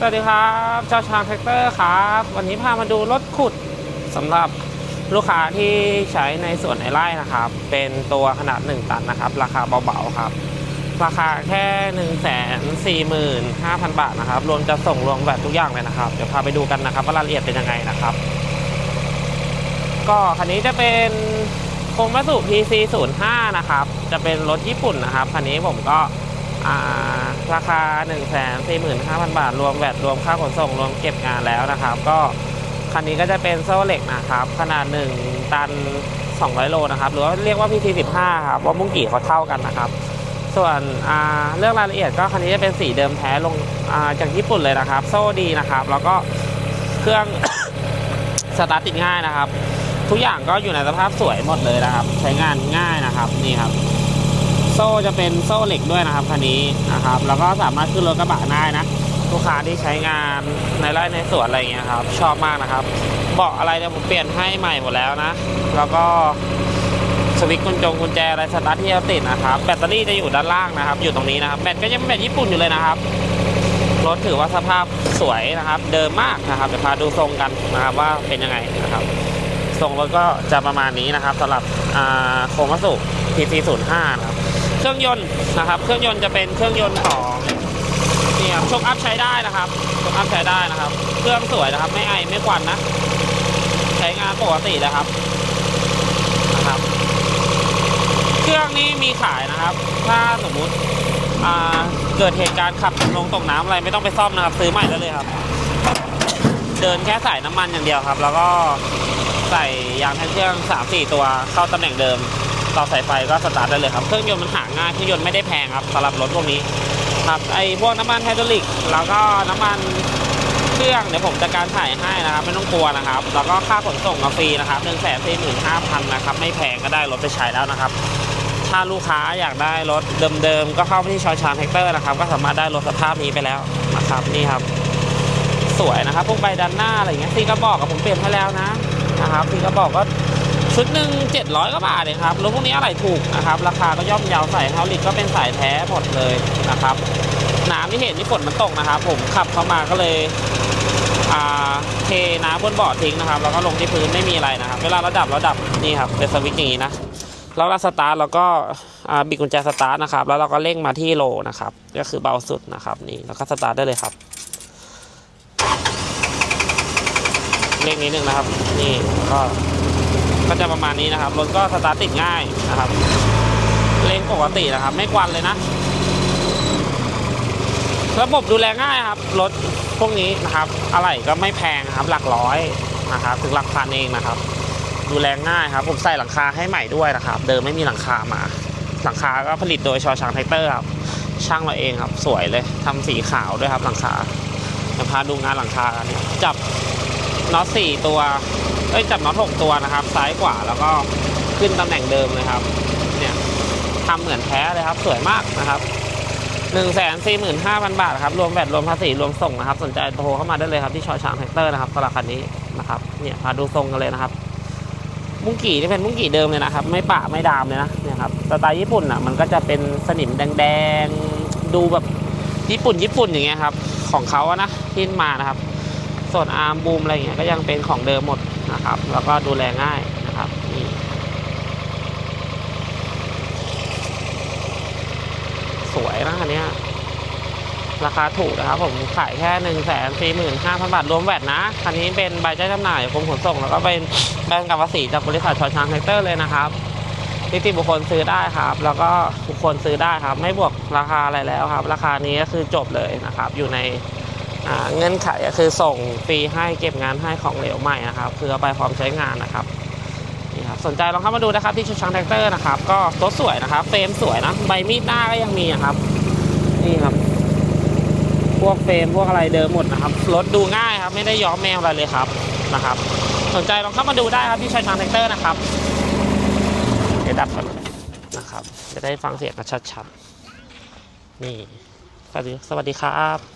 สวัสดีครับเจ้าช้างแท็กเตอร์ครับ วันนี้พามาดูรถขุดสำหรับลูกค้าที่ใช้ในสวนในไร่นะครับ เป็นตัวขนาด 1 ตันนะครับ ราคาเบาๆครับ ราคาแค่ 1 4 5 0 0 0 บาทนะครับ รวมจะส่งรวมแบบทุกอย่างเลยนะครับ เดี๋ยวพาไปดูกันนะครับ ว่ารายละเอียดเป็นยังไงนะครับ ก็คันนี้จะเป็นโคมัสุ PC 0 5 นะครับ จะเป็นรถญี่ปุ่นนะครับ คันนี้ผมก็ ราคา 1 4 5 0 0 0 บาท รวมแวดรวมค่าขนส่ง รวมเก็บงานแล้วนะครับ ก็คันนี้ก็จะเป็นโซ่เหล็กนะครับ ขนาด 1 ตัน 200 โลนะครับ หรือว่าเรียกว่า PT 15 ครับว่ามุ้งกี่เขาเท่ากันนะครับ ส่วนเรื่องรายละเอียดก็คันนี้จะเป็นสีเดิมแท้ลงาจากญี่ปุ่นเลยนะครับ โซ่ดีนะครับ แล้วก็เครื่องสตาร์ทติดง่ายนะครับ ทุกอย่างก็อยู่ในสภาพสวยหมดเลยนะครับ ใช้งานง่ายนะครับนี่ครับ โซ่จะเป็นโซ่เหล็กด้วยนะครับคันนี้นะครับแล้วก็สามารถขึ้นรถกระบะได้นะ ลูกค้าที่ใช้งานในไร่ในสวนอะไรอย่างเงี้ยครับ ชอบมากนะครับ เบาะอะไรเนี่ยผมเปลี่ยนให้ใหม่หมดแล้วนะ แล้วก็สวิตช์กุญจงกุญแจอะไรสตาร์ทที่เราติดนะครับแบตเตอรี่จะอยู่ด้านล่างนะครับ อยู่ตรงนี้นะครับแบตก็ยังแบตญี่ปุ่นอยู่เลยนะครับรถถือว่าสภาพสวยนะครับ เดิมมากนะครับเดี๋ยวพาดูทรงกันนะครับว่าเป็นยังไงนะครับทรงรถก็จะประมาณนี้นะครับสำหรับโคมัสุ PT 0 5 นะครับ เครื่องยนต์นะครับ เครื่องยนต์จะเป็นเครื่องยนต์ของนี่ครับชกอัพใช้ได้นะครับชกอัพใช้ได้นะครับ เครื่องสวยนะครับ ไม่ไอไม่ควันนะ ใช้งานปกตินะครับนะครับ เครื่องนี้มีขายนะครับ ถ้าสมมุติเกิดเหตุการณ์ขับลงตกน้ำอะไรไม่ต้องไปซ่อมนะครับ ซื้อใหม่ได้เลยครับ เดินแค่ใส่น้ำมันอย่างเดียวครับ แล้วก็ใส่ยางแทนเครื่อง3 4ตัวเข้าตำแหน่งเดิม ต่อสายไฟก็สตาร์ทได้เลยครับ เครื่องยนต์มันหาง่ายเครื่องยนต์ไม่ได้แพงครับสำหรับรถพวกนี้ครับไอพวกน้ำมันไฮดรอลิกแล้วก็น้ำมันเครื่องเดี๋ยวผมจัดการถ่ายให้นะครับ ไม่ต้องกลัวนะครับ แล้วก็ค่าขนส่งก็ฟรีนะครับหนึ่งแสนสี่หมื่นห้าพันนะครับไม่แพงก็ได้รถไปใช้แล้วนะครับ ถ้าลูกค้าอยากได้รถเดิมๆก็เข้าไปที่ชอยชานแท็กเตอร์นะครับ ก็สามารถได้รถสภาพนี้ไปแล้วนะครับนี่ครับ สวยนะครับพวกใบด้านหน้าอะไรเงี้ยซีกระบอกกับผมเปลี่ยนให้แล้วนะนะครับซีกระบอกก็ ชุดหนึ่ง700กว่าบาทเองครับรถพวกนี้อะไรถูกนะครับ ราคาก็ย่อมเยาวใส่เฮาลิกก็เป็นสายแท้หมดเลยนะครับน้ำที่เห็นที่ฝนมันตกนะครับ ผมขับเข้ามาก็เลยเทน้ำบนเบาะทิ้งนะครับ แล้วก็ลงที่พื้นไม่มีอะไรนะครับ เวลาเราดับเราดับนี่ครับเป็นสวิตช์อย่างนี้นะแล้วเราสตาร์ทเราก็บิดกุญแจสตาร์ทนะครับ แล้วเราก็เร่งมาที่โลนะครับ ก็คือเบาสุดนะครับนี่แล้วก็สตาร์ทได้เลยครับเลขนี้หนึ่งนะครับ นี่ก็ ก็จะประมาณนี้นะครับ รถก็สตาร์ทติดง่ายนะครับเลงปกตินะครับ ไม่กวันเลยนะ ระบบดูแลง่ายครับ รถพวกนี้นะครับ อะไรก็ไม่แพงครับ หลักร้อยนะครับ ถึงหลักพันเองนะครับ ดูแลง่ายครับ ผมใส่หลังคาให้ใหม่ด้วยนะครับ เดิมไม่มีหลังคามา หลังคาก็ผลิตโดยชอช้างไทเตอร์ครับ ช่างเราเองครับ สวยเลยทำสีขาวด้วยครับ หลังคาจะพาดูงานหลังคากันจับน็อตสี่ตัว เอ้ยจับน็อตหกตัวนะครับ ซ้ายขวาแล้วก็ขึ้นตำแหน่งเดิมเลยครับ เนี่ยทำเหมือนแท้เลยครับ สวยมากนะครับหนึ่งแสนสี่หมื่นห้าพันบาทครับ รวมแบตรวมภาษีรวมส่งนะครับ สนใจโทรเข้ามาได้เลยครับ ที่ชอช้างแท็กเตอร์นะครับสำหรับคันนี้นะครับเนี่ยพาดูทรงกันเลยนะครับ มุ้งกี่ที่เป็นมุ้งกี่เดิมเลยนะครับ ไม่ปะไม่ดามเลยนะเนี่ยครับสไตล์ญี่ปุ่นอะมันก็จะเป็นสนิมแดงๆดูแบบญี่ปุ่นญี่ปุ่นอย่างเงี้ยครับของเขาอะนะที่มานะครับ ส่วนอาร์มบูมอะไรเงี้ยก็ยังเป็นของเดิมหมด นะครับ แล้วก็ดูแลง่ายนะครับนี่สวยนะอันเนี้ยราคาถูกนะครับผมขายแค่หนึ่งแสนสี่หมื่นห้าพันบาท รวมแวดนะ คันนี้เป็นใบแจ้งจำหน่ายกรมขนส่ง แล้วก็เป็นแบงกับภาษีจากบริษัทชอช้างแท็กเตอร์เลยนะครับนิติบุคคลซื้อได้ครับ แล้วก็บุคคลซื้อได้ครับ ไม่บวกราคาอะไรแล้วครับ ราคานี้ก็คือจบเลยนะครับ อยู่ใน เงื่อนไขก็คือส่งฟรีให้เก็บงานให้ของเหลวใหม่นะครับคือเอาไปพร้อมใช้งานนะครับนี่ครับสนใจลองเข้ามาดูนะครับที่ชุดช้างแท็กเตอร์นะครับก็รถสวยนะครับ เฟรมสวยนะใบมีดหน้าก็ยังมีนะครับ นี่ครับ พวกเฟรมพวกอะไรเดิมหมดนะครับรถดูง่ายครับไม่ได้ย้อมแมวอะไรเลยครับนะครับ สนใจลองเข้ามาดูได้ครับที่ชุดช้างแท็กเตอร์นะครับเดี๋ยวดับก่อนนะครับ จะได้ฟังเสียงกันชัดๆนี่สวัสดีสวัสดีครับ